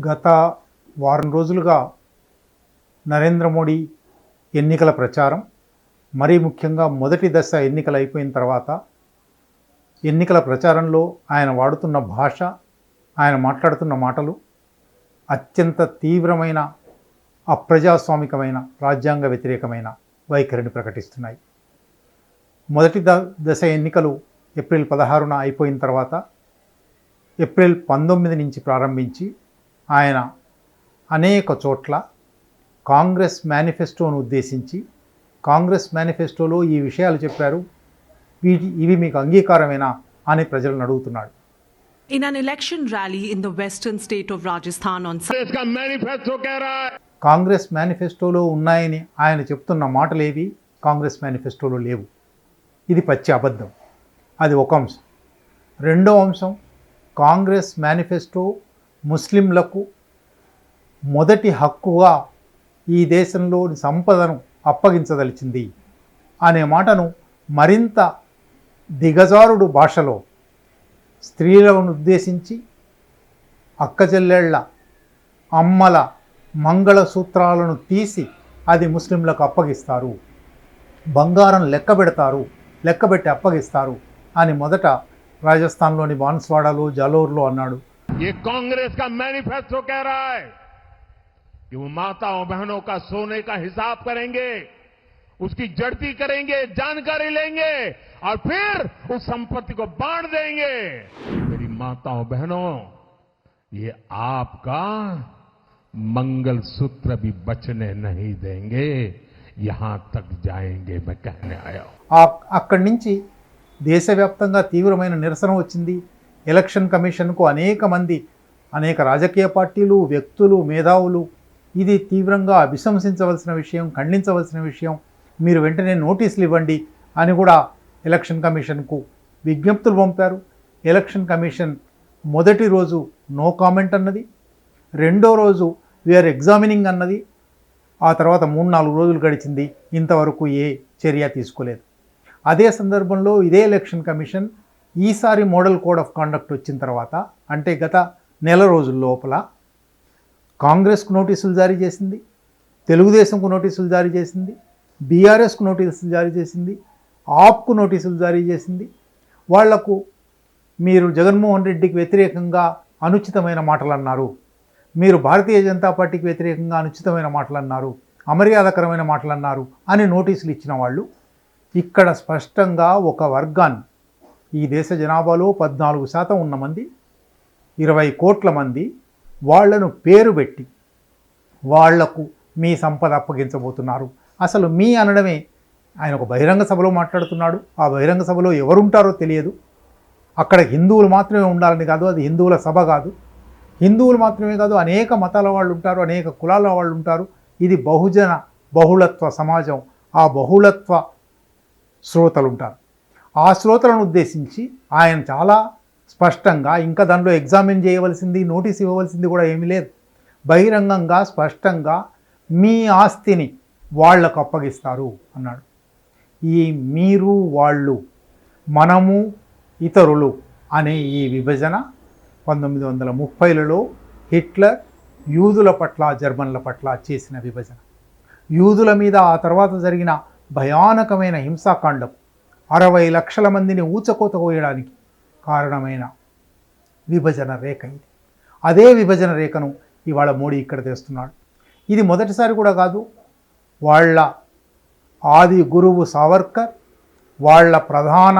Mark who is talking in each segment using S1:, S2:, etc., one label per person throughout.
S1: గత వారం రోజులుగా నరేంద్ర మోడీ ఎన్నికల ప్రచారం మరీ ముఖ్యంగా మొదటి దశ ఎన్నికలు అయిపోయిన తర్వాత ఎన్నికల ప్రచారంలో ఆయన వాడుతున్న భాష ఆయన మాట్లాడుతున్న మాటలు అత్యంత తీవ్రమైన అప్రజాస్వామికమైన రాజ్యాంగ వ్యతిరేకమైన వైఖరిని ప్రకటిస్తున్నాయి. మొదటి ద దశ ఎన్నికలు ఏప్రిల్ పదహారున అయిపోయిన తర్వాత ఏప్రిల్ పంతొమ్మిది నుంచి ప్రారంభించి ఆయన అనేక చోట్ల కాంగ్రెస్ మేనిఫెస్టోను ఉద్దేశించి కాంగ్రెస్ మేనిఫెస్టోలో ఈ విషయాలు చెప్పారు. వీటి ఇవి మీకు అంగీకారమేనా అని ప్రజలను అడుగుతున్నాడు.
S2: In an election rally in the western state of
S1: Congress మేనిఫెస్టోలో ఉన్నాయని ఆయన చెప్తున్న మాటలేవి కాంగ్రెస్ మేనిఫెస్టోలో లేవు. ఇది పచ్చి అబద్ధం. అది ఒక అంశం. రెండో అంశం కాంగ్రెస్ మేనిఫెస్టో ముస్లింలకు మొదటి హక్కుగా ఈ దేశంలోని సంపదను అప్పగించదలిచింది అనే మాటను మరింత దిగజారుడు భాషలో స్త్రీలను ఉద్దేశించి అక్కచెల్లెళ్ళ అమ్మల మంగళసూత్రాలను తీసి అది ముస్లింలకు అప్పగిస్తారు. బంగారం లెక్క పెడతారు లెక్కబెట్టి అప్పగిస్తారు అని మొదట రాజస్థాన్లోని బాన్స్వాడలో జలోర్లో అన్నాడు.
S3: ये कांग्रेस का मैनिफेस्टो कह रहा है कि वो माताओं बहनों का सोने का हिसाब करेंगे उसकी जड़ती करेंगे जानकारी लेंगे और फिर उस संपत्ति को बांट देंगे मेरी माताओं बहनों ये आपका मंगल सूत्र भी बचने नहीं देंगे यहां तक जाएंगे मैं कहने आया हूं
S1: ఆ- అక్కడి నుంచి దేశవ్యాప్తంగా తీవ్రమైన నిరసన వచ్చింది ఎలక్షన్ కమిషన్కు అనేక మంది అనేక రాజకీయ పార్టీలు వ్యక్తులు మేధావులు ఇది తీవ్రంగా అభిశంసించవలసిన విషయం ఖండించవలసిన విషయం. మీరు వెంటనే నోటీసులు ఇవ్వండి అని కూడా ఎలక్షన్ కమిషన్కు విజ్ఞప్తులు పంపారు. ఎలక్షన్ కమిషన్ మొదటి రోజు నో కామెంట్ అన్నది రెండో రోజు వీఆర్ ఎగ్జామినింగ్ అన్నది ఆ తర్వాత మూడు నాలుగు రోజులు గడిచింది ఇంతవరకు ఏ చర్య తీసుకోలేదు. అదే సందర్భంలో ఇదే ఎలక్షన్ కమిషన్ ఈసారి మోడల్ కోడ్ ఆఫ్ కాండక్ట్ వచ్చిన తర్వాత అంటే గత నెల రోజుల లోపల కాంగ్రెస్కు నోటీసులు జారీ చేసింది తెలుగుదేశంకు నోటీసులు జారీ చేసింది బీఆర్ఎస్కు నోటీసులు జారీ చేసింది ఆప్కు నోటీసులు జారీ చేసింది. వాళ్ళకు మీరు జగన్మోహన్ రెడ్డికి వ్యతిరేకంగా అనుచితమైన మాటలు అన్నారు మీరు భారతీయ జనతా పార్టీకి వ్యతిరేకంగా అనుచితమైన మాటలు అన్నారు అమర్యాదకరమైన మాటలు అన్నారు అని నోటీసులు ఇచ్చిన వాళ్ళు ఇక్కడ స్పష్టంగా ఒక వర్గాన్ని ఈ దేశ జనాభాలో పద్నాలుగు శాతం ఉన్న మంది ఇరవై కోట్ల మంది వాళ్ళను పేరు పెట్టి వాళ్ళకు మీ సంపద అప్పగించబోతున్నారు. అసలు మీ అనడమే. ఆయన ఒక బహిరంగ సభలో మాట్లాడుతున్నాడు. ఆ బహిరంగ సభలో ఎవరుంటారో తెలియదు. అక్కడ హిందువులు మాత్రమే ఉండాలని కాదు అది హిందువుల సభ కాదు. హిందువులు మాత్రమే కాదు అనేక మతాల వాళ్ళు ఉంటారు అనేక కులాల వాళ్ళు ఉంటారు ఇది బహుజన బహుళత్వ సమాజం. ఆ బహుళత్వ శ్రోతలు ఉంటారు ఆ శ్రోతలను ఉద్దేశించి ఆయన చాలా స్పష్టంగా ఇంకా దానిలో ఎగ్జామిన్ చేయవలసింది నోటీస్ ఇవ్వవలసింది కూడా ఏమీ లేదు. బహిరంగంగా స్పష్టంగా మీ ఆస్తిని వాళ్ళకు అప్పగిస్తారు అన్నాడు. ఈ మీరు వాళ్ళు మనము ఇతరులు అనే ఈ విభజన పంతొమ్మిది వందల ముప్పైలలో హిట్లర్ యూదుల పట్ల జర్మన్ల పట్ల చేసిన విభజన. యూదుల మీద ఆ తర్వాత జరిగిన భయానకమైన హింసాకాండం అరవై లక్షల మందిని ఊచకోత కోయడానికి కారణమైన విభజన రేఖ ఇది. అదే విభజన రేఖను ఇవాళ మోడీ ఇక్కడ తెస్తున్నాడు. ఇది మొదటిసారి కూడా కాదు వాళ్ళ ఆది గురువు సావర్కర్ వాళ్ళ ప్రధాన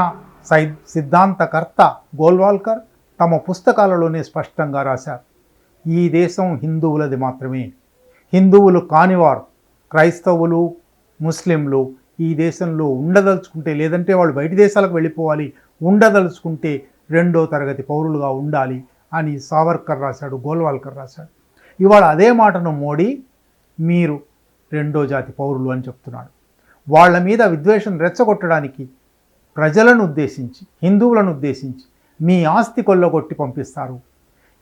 S1: సై సిద్ధాంతకర్త గోల్వాల్కర్ తమ పుస్తకాలలోనే స్పష్టంగా రాశారు. ఈ దేశం హిందువులది మాత్రమే. హిందువులు కానివారు క్రైస్తవులు ముస్లింలు ఈ దేశంలో ఉండదలుచుకుంటే లేదంటే వాళ్ళు బయటి దేశాలకు వెళ్ళిపోవాలి ఉండదలుచుకుంటే రెండో తరగతి పౌరులుగా ఉండాలి అని సావర్కర్ రాశాడు గోల్వాల్కర్ రాశాడు. ఇవాళ అదే మాటను మోడీ మీరు రెండో జాతి పౌరులు అని చెప్తున్నాడు. వాళ్ళ మీద విద్వేషం రెచ్చగొట్టడానికి ప్రజలను ఉద్దేశించి హిందువులను ఉద్దేశించి మీ ఆస్తి కొల్లగొట్టి పంపిస్తారు.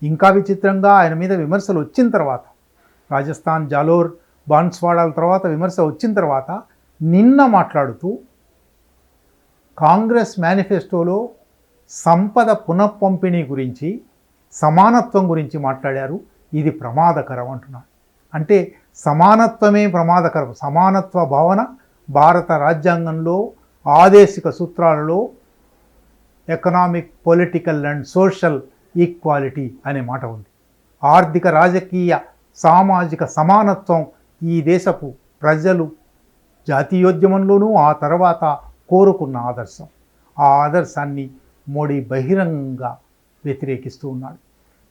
S1: ఇంకా విచిత్రంగా ఆయన మీద విమర్శలు వచ్చిన తర్వాత రాజస్థాన్ జాలోర్ బాన్స్వాడాల తర్వాత విమర్శ వచ్చిన తర్వాత నిన్న మాట్లాడుతూ కాంగ్రెస్ మేనిఫెస్టోలో సంపద పునఃపంపిణీ గురించి సమానత్వం గురించి మాట్లాడారు. ఇది ప్రమాదకరం అంటున్నాడు. అంటే సమానత్వమే ప్రమాదకరం. సమానత్వ భావన భారత రాజ్యాంగంలో ఆదేశిక సూత్రాలలో economic political and social equality అనే మాట ఉంది. ఆర్థిక రాజకీయ సామాజిక సమానత్వం ఈ దేశపు ప్రజలు జాతీయోద్యమంలోనూ ఆ తర్వాత కోరుకున్న ఆదర్శం. ఆ ఆదర్శాన్ని మోడీ బహిరంగంగా వ్యతిరేకిస్తూ ఉన్నాడు.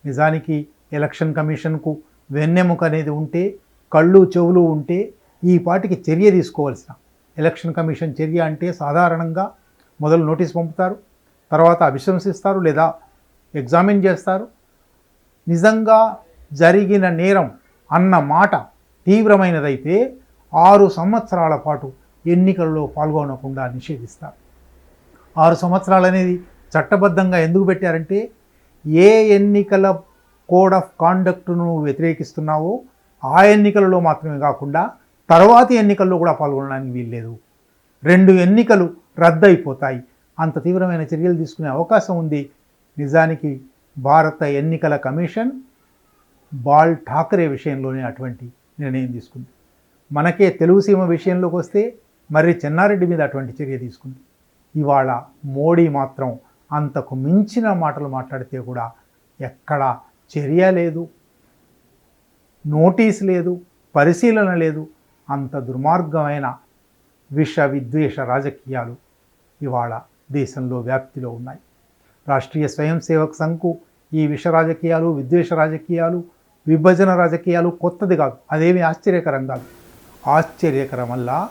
S1: నిజానికి ఎలక్షన్ కమిషన్కు వెన్నెముక అనేది ఉంటే కళ్ళు చెవులు ఉంటే ఈ పాటికి చర్య తీసుకోవాల్సిన ఎలక్షన్ కమిషన్ చర్య అంటే సాధారణంగా మొదలు నోటీస్ పంపుతారు తర్వాత అభిశంసిస్తారు లేదా ఎగ్జామిన్ చేస్తారు. నిజంగా జరిగిన నేరం అన్న మాట తీవ్రమైనదైతే ఆరు సంవత్సరాల పాటు ఎన్నికల్లో పాల్గొనకుండా నిషేధిస్తారు. ఆరు సంవత్సరాలు అనేది చట్టబద్ధంగా ఎందుకు పెట్టారంటే ఏ ఎన్నికల కోడ్ ఆఫ్ కాండక్ట్ను వ్యతిరేకిస్తున్నావో ఆ ఎన్నికలలో మాత్రమే కాకుండా తర్వాతి ఎన్నికల్లో కూడా పాల్గొనడానికి వీల్లేదు. రెండు ఎన్నికలు రద్దయిపోతాయి. అంత తీవ్రమైన చర్యలు తీసుకునే అవకాశం ఉంది. నిజానికి భారత ఎన్నికల కమిషన్ బాల్ ఠాకరే విషయంలోనే అటువంటి నిర్ణయం తీసుకుంది. మనకే తెలుగు సీమ విషయంలోకి వస్తే మరి చెన్నారెడ్డి మీద అటువంటి చర్య తీసుకుంది. ఇవాళ మోడీ మాత్రం అంతకు మించిన మాటలు మాట్లాడితే కూడా ఎక్కడ చర్య లేదు నోటీస్ లేదు పరిశీలన లేదు అంత దుర్మార్గమైన విష విద్వేష రాజకీయాలు ఇవాళ దేశంలో వ్యాప్తిలో ఉన్నాయి. రాష్ట్రీయ స్వయం సేవక్ సంఘకు ఈ విష రాజకీయాలు విద్వేష రాజకీయాలు విభజన రాజకీయాలు కొత్తది కాదు అదేమి ఆశ్చర్యకరం కాదు. ఆశ్చర్యకరమల్లా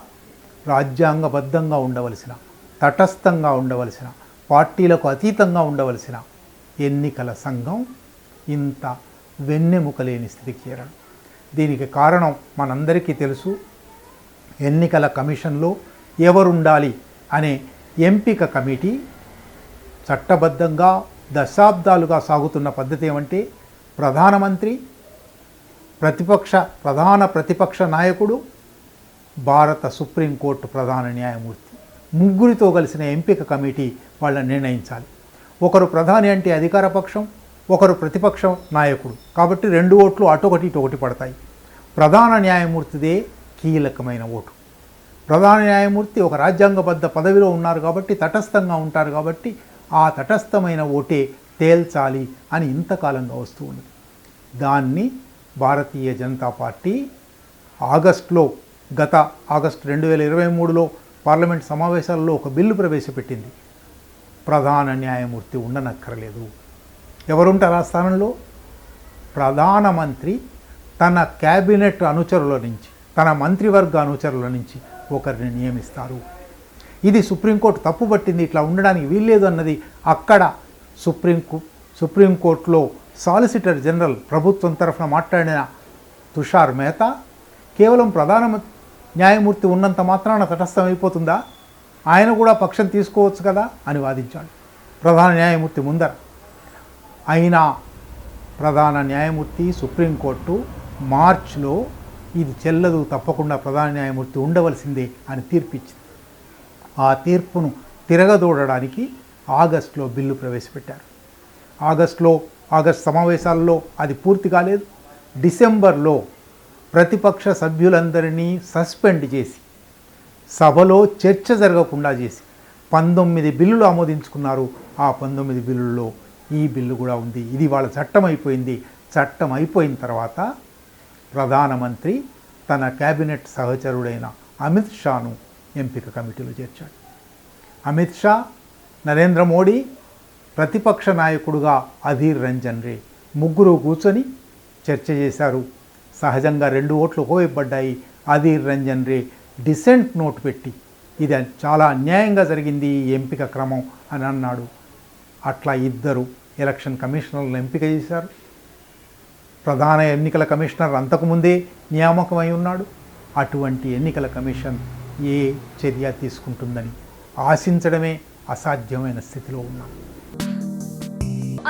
S1: రాజ్యాంగబద్ధంగా ఉండవలసిన తటస్థంగా ఉండవలసిన పార్టీలకు అతీతంగా ఉండవలసిన ఎన్నికల సంఘం ఇంత వెన్నెముక లేని స్థితికి చేరడం. దీనికి కారణం మనందరికీ తెలుసు. ఎన్నికల కమిషన్లో ఎవరుండాలి అనే ఎంపిక కమిటీ చట్టబద్ధంగా దశాబ్దాలుగా సాగుతున్న పద్ధతి ఏమంటే ప్రధానమంత్రి ప్రతిపక్ష ప్రధాన ప్రతిపక్ష నాయకుడు భారత సుప్రీంకోర్టు ప్రధాన న్యాయమూర్తి. ముగ్గురితో కలిసిన ఎంపిక కమిటీ వాళ్ళని నిర్ణయించాలి. ఒకరు ప్రధాని అంటే అధికార పక్షం ఒకరు ప్రతిపక్షం నాయకుడు. కాబట్టి రెండు ఓట్లు అటొకటి ఇటొకటి పడతాయి. ప్రధాన న్యాయమూర్తిదే కీలకమైన ఓటు. ప్రధాన న్యాయమూర్తి ఒక రాజ్యాంగబద్ధ పదవిలో ఉన్నారు కాబట్టి తటస్థంగా ఉంటారు కాబట్టి ఆ తటస్థమైన ఓటే తేల్చాలి అని ఇంతకాలంగా వస్తూ ఉంది దాన్ని భారతీయ జనతా పార్టీ ఆగస్టులో గత ఆగస్టు రెండు వేల ఇరవై మూడులో పార్లమెంట్ సమావేశాల్లో ఒక బిల్లు ప్రవేశపెట్టింది. ప్రధాన న్యాయమూర్తి ఉండనక్కర్లేదు. ఎవరుంటారు ఆ స్థానంలో? ప్రధానమంత్రి తన క్యాబినెట్ అనుచరుల నుంచి తన మంత్రివర్గ అనుచరుల నుంచి ఒకరిని నియమిస్తారు. ఇది సుప్రీంకోర్టు తప్పుపట్టింది ఇట్లా ఉండడానికి వీల్లేదు అన్నది అక్కడ సుప్రీం సుప్రీంకోర్టులో సాలిసిటర్ జనరల్ ప్రభుత్వం తరఫున మాట్లాడిన తుషార్ మెహతా కేవలం ప్రధాన న్యాయమూర్తి ఉన్నంత మాత్రాన తటస్థం అయిపోతుందా? ఆయన కూడా పక్షం తీసుకోవచ్చు కదా? అని వాదించాడు ప్రధాన న్యాయమూర్తి ముందర. అయినా ప్రధాన న్యాయమూర్తి సుప్రీంకోర్టు మార్చ్లో ఇది చెల్లదు తప్పకుండా ప్రధాన న్యాయమూర్తి ఉండవలసిందే అని తీర్పిచ్చింది. ఆ తీర్పును తిరగదోడడానికి ఆగస్టులో బిల్లు ప్రవేశపెట్టారు. ఆగస్టులో ఆగస్ట్ సమావేశాల్లో అది పూర్తి కాలేదు. డిసెంబర్లో ప్రతిపక్ష సభ్యులందరినీ సస్పెండ్ చేసి సభలో చర్చ జరగకుండా చేసి పంతొమ్మిది బిల్లులు ఆమోదించుకున్నారు. ఆ పంతొమ్మిది బిల్లుల్లో ఈ బిల్లు కూడా ఉంది. ఇది వాళ్ళ చట్టం అయిపోయింది. చట్టం అయిపోయిన తర్వాత ప్రధానమంత్రి తన క్యాబినెట్ సహచరుడైన అమిత్ షాను ఎంపిక కమిటీలో చేర్చాడు. అమిత్ షా నరేంద్ర మోడీ ప్రతిపక్ష నాయకుడుగా అధీర్ రంజన్ రే ముగ్గురు కూర్చొని చర్చ చేశారు. సహజంగా రెండు ఓట్లు ఒకవైపడ్డాయి అధీర్ రంజన్ రే డిసెంట్ నోట్ పెట్టి. ఇది చాలా అన్యాయంగా జరిగింది ఈ ఎంపిక క్రమం అని అన్నాడు. అట్లా ఇద్దరు ఎలక్షన్ కమిషనర్లను ఎంపిక చేశారు. ప్రధాన ఎన్నికల కమిషనర్ అంతకుముందే నియామకమై ఉన్నాడు. అటువంటి ఎన్నికల కమిషన్ ఏ చర్య తీసుకుంటుందని ఆశించడమే అసాధ్యమైన స్థితిలో ఉన్నాం.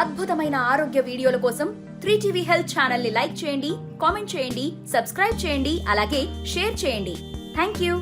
S4: అద్భుతమైన ఆరోగ్య వీడియోల కోసం త్రీ టీవీ హెల్త్ ఛానల్ని లైక్ చేయండి. కామెంట్ చేయండి సబ్స్క్రైబ్ చేయండి అలాగే షేర్ చేయండి. Thank you